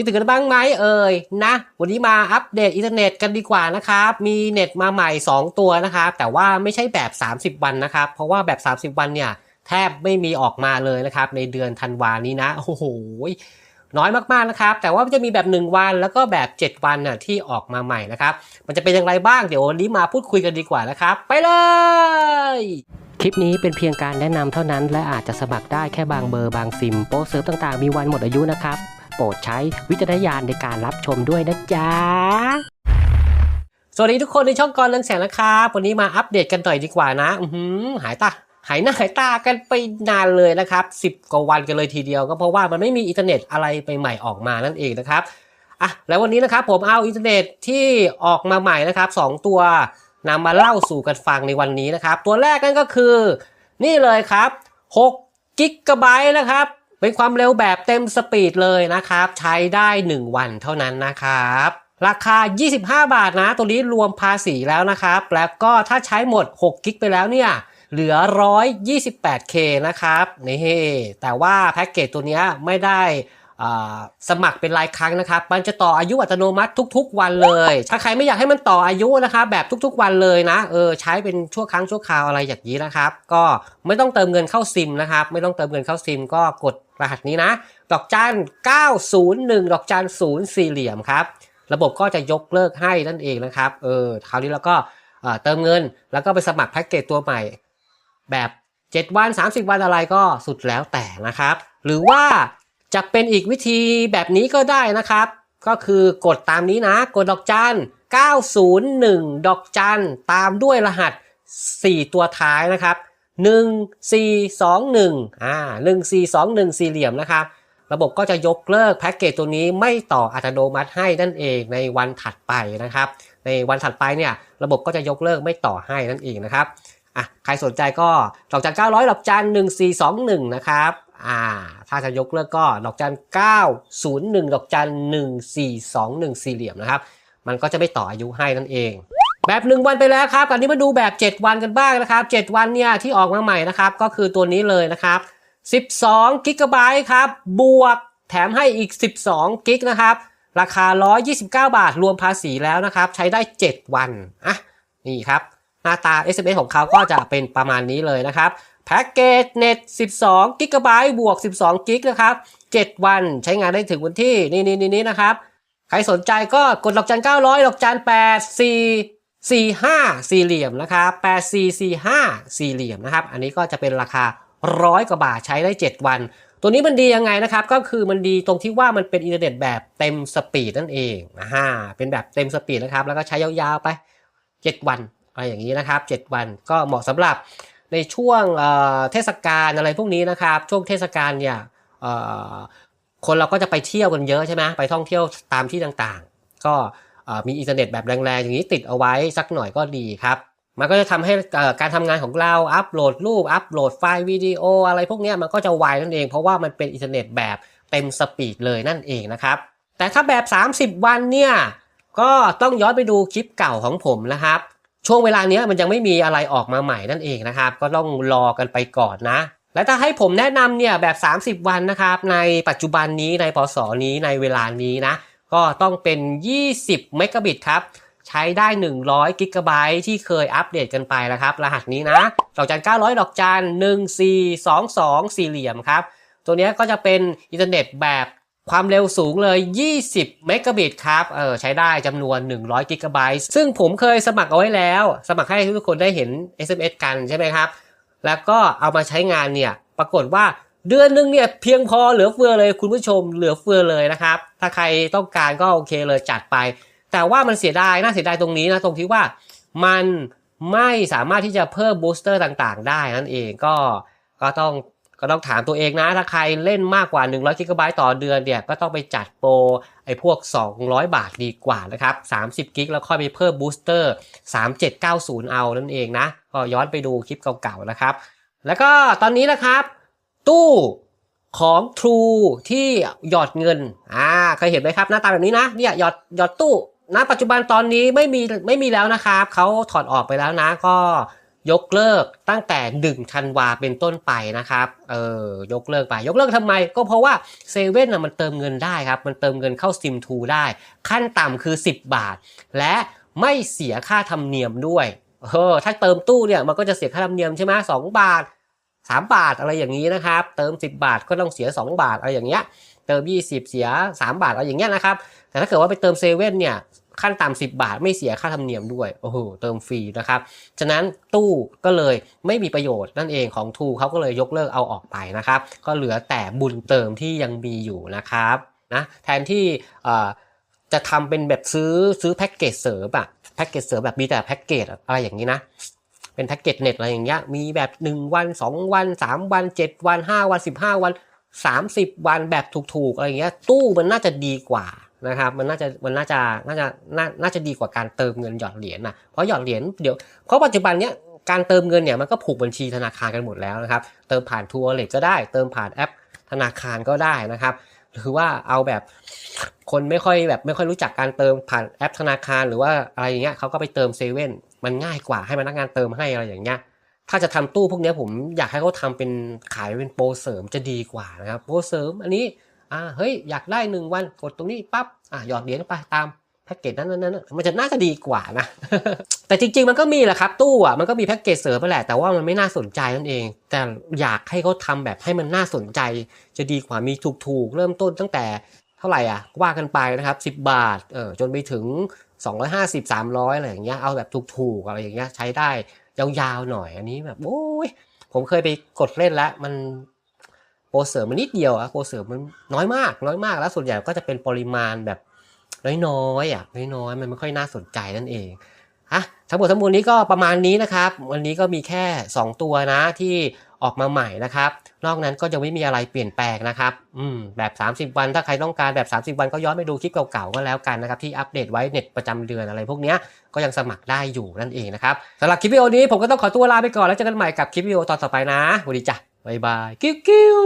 คิดถึงกันบ้างไหมเอ่ยนะ วันนี้มาอัปเดตอินเทอร์เน็ตกันดีกว่านะครับ มีเน็ตมาใหม่ 2 ตัวนะครับ แต่ว่าไม่ใช่แบบ 30 วันนะครับ เพราะว่าแบบ 30 วันเนี่ยแทบไม่มีออกมาเลยนะครับ ในเดือนธันวานี้นะ โอ้โหน้อยมากๆนะครับ แต่ว่าจะมีแบบ 1 วันแล้วก็แบบ 7 วันน่ะที่ออกมาใหม่นะครับ มันจะเป็นอย่างไรบ้างเดี๋ยววันนี้มาพูดคุยกันดีกว่านะครับ ไปเลย คลิปนี้เป็นเพียงการแนะนำเท่านั้น และอาจจะสมัครได้แค่บางเบอร์บางซิม โปรเซิร์ฟต่างๆ มีวันหมดอายุนะครับ โปรดใช้วิจารณญาณในการรับชมด้วยนะจ๊ะ สวัสดีทุกคนในช่องกรเรืองแสงนะครับ วันนี้มาอัปเดตกันหน่อยดีกว่านะ อืหายตาหายหน้าหายตากันไปนานเลยนะครับ 10 กว่าวันกันเลยทีเดียวก็เพราะว่ามันไม่มีอินเทอร์เน็ตอะไรใหม่ๆออกมานั่นเองนะครับอะแล้ววันนี้นะครับผมเอาอินเทอร์เน็ตที่ออกมาใหม่นะครับสองตัวนำมาเล่าสู่กันฟังในวันนี้นะครับ ตัวแรกนั่นก็คือ นี่เลยครับ6กิกะไบต์นะครับ เป็นความเร็วแบบเต็มสปีดเลยนะครับ ใช้ได้ 1 วันเท่านั้นนะครับ ราคา 25 บาทนะ ตัวนี้รวมภาษีแล้วนะครับ แล้วก็ถ้าใช้หมด 6 กิกไปแล้วเนี่ยเหลือ 128K นะครับนี่แต่ว่าแพ็กเกจตัวนี้ไม่ได้ สมัครเป็นรายครั้งนะครับ มันจะต่ออายุอัตโนมัติทุก ๆ วันเลย ถ้าใครไม่อยากให้มันต่ออายุนะครับแบบทุกๆ วันเลยนะ เออใช้เป็นชั่วครั้งชั่วคราวอะไรอย่างนี้นะครับ ก็ไม่ต้องเติมเงินเข้าซิมนะครับ ไม่ต้องเติมเงินเข้าซิม ก็กดรหัสนี้นะ ดอกจัน 901 ดอกจัน0สี่เหลี่ยมครับ ระบบก็จะยกเลิกให้นั่นเองนะครับ เออคราวนี้เราก็เอ่อเติมเงิน แล้วก็ไปสมัครแพ็กเกจตัวใหม่ แบบ 7 วัน 30 วันอะไรก็สุดแล้วแต่นะครับ หรือว่า จะเป็นอีกวิธีแบบนี้ก็ได้นะครับ ก็คือกดตามนี้นะ กดดอกจัน 901 ดอกจัน ตามด้วยรหัส 4 ตัวท้ายนะครับ 1421 อ่า 1421 สี่เหลี่ยมนะครับ ระบบก็จะยกเลิกแพ็กเกจตัวนี้ไม่ต่ออัตโนมัติให้นั่นเองในวันถัดไปนะครับ ในวันถัดไปเนี่ย ระบบก็จะยกเลิกไม่ต่อให้นั่นเองนะครับ อะ ใครสนใจก็ดอกจัน 900 ดอกจัน 1421 นะครับ อ่า ถ้าจะยกเลิกก็ดอกจัน 901 ดอกจัน 1421 สี่เหลี่ยมนะครับ มันก็จะไม่ต่ออายุให้นั่นเอง แบบ 1 วันไปแล้วครับ อันนี้มาดูแบบ 7 วันกันบ้างนะครับ 7 วันเนี่ยที่ออกมาใหม่นะครับ ก็คือตัวนี้เลยนะครับ 12กิกะไบต์ครับ บวกแถมให้อีก 12กิกนะครับ ราคา 129 บาท รวมภาษีแล้วนะครับ ใช้ได้ 7 วัน อะ นี่ครับ หน้าตา SMS ของเขาก็จะเป็นประมาณนี้เลยนะครับ แพ็กเกจเน็ต 12กิกะไบต์บวก 12กิกนะครับ 7 วันใช้งานได้ถึงวันที่นี่นี่นี่นะครับ ใครสนใจก็กดดอกจัน 900 ดอกจัน 8 4 4 5 สี่เหลี่ยมนะครับ8 4 4 5 สี่เหลี่ยมนะครับ อันนี้ก็จะเป็นราคาร้อยกว่าบาทใช้ได้ 7 วัน ตัวนี้มันดียังไงนะครับ ก็คือมันดีตรงที่ว่ามันเป็นอินเทอร์เน็ตแบบเต็มสปีดนั่นเองอ่าเป็นแบบเต็มสปีดนะครับ แล้วก็ใช้ยาวๆไป 7 วันอะไรอย่างนี้นะครับ 7 วันก็เหมาะสำหรับ ในช่วงเทศกาลอะไรพวกนี้นะครับ ช่วงเทศกาลเนี่ยคนเราก็จะไปเที่ยวกันเยอะใช่ไหมไปท่องเที่ยวตามที่ต่างๆ ก็มีอินเทอร์เน็ตแบบแรงๆอย่างนี้ติดเอาไว้สักหน่อยก็ดีครับ มันก็จะทำให้การทำงานของเราอัปโหลดรูปอัปโหลดไฟล์วิดีโออะไรพวกนี้มันก็จะไวนั่นเอง เพราะว่ามันเป็นอินเทอร์เน็ตแบบเต็มสปีดเลยนั่นเองนะครับ แต่ถ้าแบบ 30 วันเนี่ยก็ต้องย้อนไปดูคลิปเก่าของผมนะครับ ช่วงเวลาเนี้ยมันยังไม่มีอะไรออกมาใหม่นั่นเองนะครับ ก็ต้องรอกันไปก่อนนะ และถ้าให้ผมแนะนำเนี่ยแบบ 30 วันนะครับ ในปัจจุบันนี้ในพศนี้ในเวลานี้นะ ก็ต้องเป็น 20เมกะบิตครับใช้ได้ 100กิกะไบต์ที่เคยอัปเดตกันไปแล้วครับ รหัสนี้นะดอกจัน 900 ดอกจัน 1422 สี่เหลี่ยมครับ ตัวเนี้ยก็จะเป็นอินเทอร์เน็ตแบบ ความเร็วสูงเลย 20 เมกะบิตครับ เออใช้ได้จำนวน 100 กิกะไบต์ซึ่งผมเคยสมัครเอาไว้แล้ว สมัครให้ทุกคนได้เห็น SMS กันใช่ไหมครับ แล้วก็เอามาใช้งานเนี่ย ปรากฏว่าเดือนหนึงเนี่ยเพียงพอเหลือเฟือเลยคุณผู้ชมเหลือเฟือเลยนะครับ ถ้าใครต้องการก็โอเคเลยจัดไป แต่ว่ามันเสียดายน่าเสียดายตรงนี้นะตรงที่ว่ามันไม่สามารถที่จะเพิ่มบูสเตอร์ต่างๆ ได้นั่นเองก็ก็ต้อง ก็ต้องถามตัวเองนะ ถ้าใครเล่นมากกว่า 100กิกะไบต์ต่อเดือนเนี่ย ก็ต้องไปจัดโปรไอ้พวก 200 บาทดีกว่านะครับ 30กิกแล้วค่อยไปเพิ่มบูสเตอร์ 3790 เอานั่นเองนะ ก็ย้อนไปดูคลิปเก่าๆนะครับ แล้วก็ตอนนี้นะครับ ตู้ของ True ที่หยอดเงิน อ่า เคยเห็นไหมครับ หน้าตาแบบนี้นะ เนี่ยหยอดหยอดตู้ณปัจจุบันตอนนี้ไม่มีไม่มีแล้วนะครับ เขาถอดออกไปแล้วนะ ก็ ยกเลิกตั้งแต่1ธันวาเป็นต้นไปนะครับ เออยกเลิกไป ยกเลิกทำไม ก็เพราะว่าเซเว่นนะมันเติมเงินได้ครับ มันเติมเงินเข้าซิมทูได้ ขั้นต่ำคือ 10 บาท และไม่เสียค่าธรรมเนียมด้วย เออ ถ้าเติมตู้เนี่ยมันก็จะเสียค่าธรรมเนียมใช่ไหมสองบาท 3 บาทอะไรอย่างนี้นะครับ เติม 10 บาทก็ต้องเสีย 2 บาทอะไรอย่างเงี้ย เติม 20 เสีย 3 บาทอะไรอย่างเงี้ยนะครับ แต่ถ้าเกิดว่าไปเติมเซเว่นเนี่ย ขั้นต่ำ10บาท ไม่เสียค่าธรรมเนียมด้วย โอ้โห เติมฟรีนะครับ ฉะนั้นตู้ก็เลยไม่มีประโยชน์นั่นเองของทูเขาก็เลยยกเลิกเอาออกไปนะครับ ก็เหลือแต่บุญเติมที่ยังมีอยู่นะครับนะแทนที่จะทำเป็นแบบซื้อซื้อแพ็กเกจเสริมอะแพ็กเกจเสริมแบบมีแต่แพ็กเกจอะไรอย่างนี้นะเป็นแพ็กเกจเน็ตอะไรอย่างเงี้ยมีแบบ 1 วัน 2 วัน 3 วัน 7 วัน 5 วัน 15 วัน 30 วันแบบถูกๆอะไรอย่างเงี้ยตู้มันน่าจะดีกว่า นะครับมันน่าจะมันน่าจะน่าจะน่าน่าจะดีกว่าการเติมเงินหยอดเหรียญนะเพราะหยอดเหรียญเดี๋ยวเพราะปัจจุบันเนี้ยการเติมเงินเนี่ยมันก็ผูกบัญชีธนาคารกันหมดแล้วนะครับเติมผ่านทัวร์เลก็ได้ เติมผ่านแอปธนาคารก็ได้นะครับ หรือว่าเอาแบบคนไม่ค่อยแบบไม่ค่อยรู้จักการเติมผ่านแอปธนาคาร หรือว่าอะไรอย่างเงี้ยเขาก็ไปเติมเซเว่นมันง่ายกว่าให้พนักงานเติมให้อะไรอย่างเงี้ยถ้าจะทำตู้พวกนี้ผมอยากให้เขาทำเป็นขายเป็นโปรเสริมจะดีกว่านะครับโปรเสริมอันนี้ อ่าเฮ้ยอยากได้หนึ่งวันกดตรงนี้ปั๊บอะหยอดเหรียญไปตามแพ็กเกจนั้นนั้นมันจะน่าจะดีกว่านะ แต่จริง ๆ มันก็มีแหละครับ ตู้อะมันก็มีแพ็กเกจเสริมไปแหละแต่ว่ามันไม่น่าสนใจนั่นเอง แต่อยากให้เขาทำแบบให้มันน่าสนใจ จะดีกว่ามีถูกๆ เริ่มต้นตั้งแต่เท่าไหร่อะว่ากันไปนะครับ 10 บาทเออจนไปถึง 250 300อะไรอย่างเงี้ยเอาแบบถูกๆอะไรอย่างเงี้ยใช้ได้ยาวๆหน่อยอันนี้แบบโอ้ยผมเคยไปกดเล่นแล้วมัน โปรเสริมมันนิดเดียวอะโปรเสริมมันน้อยมาก น้อยมากแล้วส่วนใหญ่ก็จะเป็นปริมาณแบบน้อยๆอะน้อยๆมันไม่ค่อยน่าสนใจนั่นเองอะทั้งหมดทั้งมวลนี้ก็ประมาณนี้นะครับ วันนี้ก็มีแค่ 2 ตัวนะที่ออกมาใหม่นะครับ นอกนั้นก็ยังไม่มีอะไรเปลี่ยนแปลงนะครับอืมแบบ 30 วันถ้าใครต้องการแบบ 30 วันก็ย้อนไปดูคลิปเก่าๆก็แล้วกันนะครับที่อัปเดตไว้เน็ตประจำเดือนอะไรพวกเนี้ยก็ยังสมัครได้อยู่นั่นเองนะครับสำหรับคลิปวิดีโอนี้ผมก็ต้องขอตัวลาไปก่อนแล้วเจอกันใหม่กับคลิปวิดีโอตอนต่อไปนะสวัสดีจ้ะ บ๊ายบาย กิ้วกิ้ว